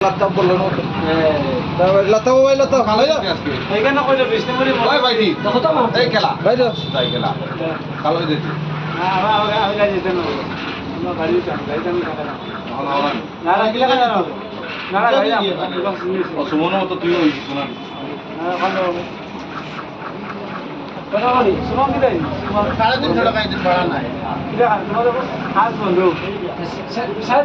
লাত্তা বলল লাত্তা মোবাইল লাত্তা ভালো এখানে কইলো বিশ নম্বরই ওই ভাইটি দেখো তো এই খেলা। ভাই আমি আমি গাড়ি যেতে না। আমরা গাড়ি যেতাম গাড়ি আমি না এখন আওয়াজ না না কিলা না না না গাড়ি আমি বস মতো তুই ওই সুমন। কি দেয় সুমন সাড়ে তিনশো টাকা নাই। কাজ কাজ বন্ধু। সাড়ে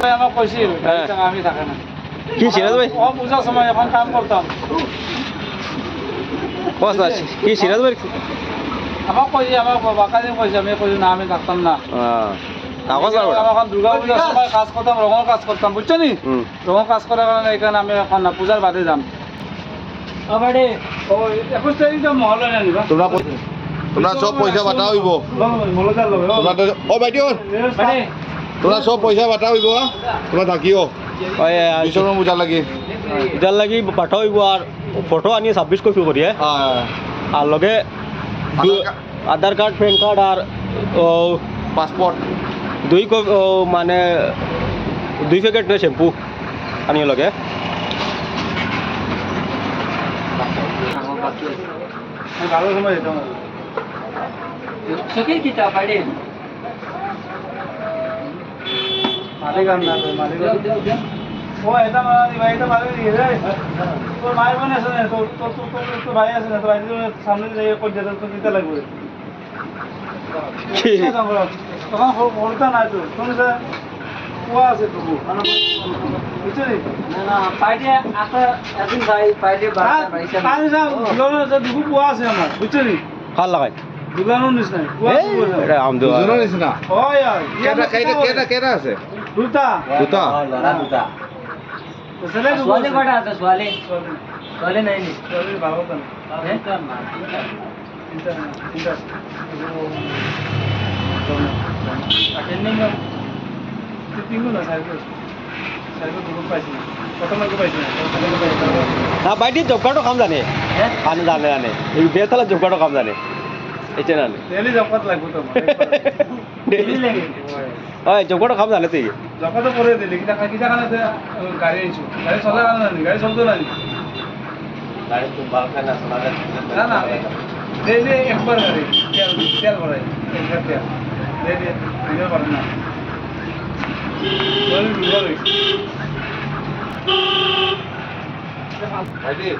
ভাই আমাকে কইছিল আমি থাকে না কি সিরাজ ভাই? ও পূজার সময় এখন কাম করতাম। বস না কি সিরাজ ভাই? আমাকে কইছে আমাকে বাকা দিন কইছে আমি কইছি না আমি থাকতাম না। কাগজ আর এখন দুর্গা পূজার সময় কাজ করতাম রঙের কাজ করতাম বুঝছ নি? হুম কাজ করার কারণে এখানে আমি এখন না পূজার বাদে যাম। একুশ তারিখ তো মহল না তোমরা তোমরা সব পয়সা বাটা হইব। তোমরা ও বাইটি তোমরা সব পয়সা বাটা হইব? তোমরা থাকিও। দুশো বুঝা লাগে। ইটার লাগি পাঠাইব আর ফটো আনি ছাব্বিশ কপি করি হ্যাঁ আর লগে আধার কার্ড প্যান কার্ড আর পাসপোর্ট দুই মানে দুই প্যাকেট শ্যাম্পু আনি লগে। ভালো সময় না। ও এটা মানে ভাই এটা দিয়ে রে তোর মায়ের বোন আছে না? তোর তোর তোর তোর তোর ভাই আছে না? তোর ভাই সামনে দিয়ে কই যেতে তো দিতে লাগবে। কি? তখন হলতা নাই তো। তুমি যে কুয়া আছে তবু। বুঝছ না? না পাড়ে একদিন ভাই পাড়ে পানি যা দুলানোর যে দুগু কুয়া আছে আমার বুঝছ নি? ভালো লাগাই। দুলানোর নিচিনা? কুয়া আমদো কেটা কেটা কেটা আছে? দুটা? দুটা? তো ছেলে দুগু সোয়ালে। কটা আছে? সোয়ালে? সোয়ালে। নাই নি? সোয়ালে ভালো কথা না। হ্যাঁ তিনটা অ্যাটেন্ডিং তিনগুণ আছে। চারগুণ দুগুণ না। প্রথমে পাইছি না, প্রথমে পাইছি না। না বাইটি জব কার্ডও কাম জানে। হ্যাঁ? আনে জানে জানে এই বেতালা জব কার্ডও কাম জানে। এটা জানে। Daily জবকাত লাগবো তো আমার, লাগে। ওই জব কার্ডও কাম জানে তুই জবকাতও করে দিলি, কিতা খা- কিতা খানে তে, ও, গাড়ি আনছো। গাড়ি চলার কারণে আনি, গাড়ি চলতো না নি। না, না, daily একবার গাড়ি, তেল, তেল ভরাই, একবার তেল। Daily, দিনের পারে না। দুবার হইছে। বাইটি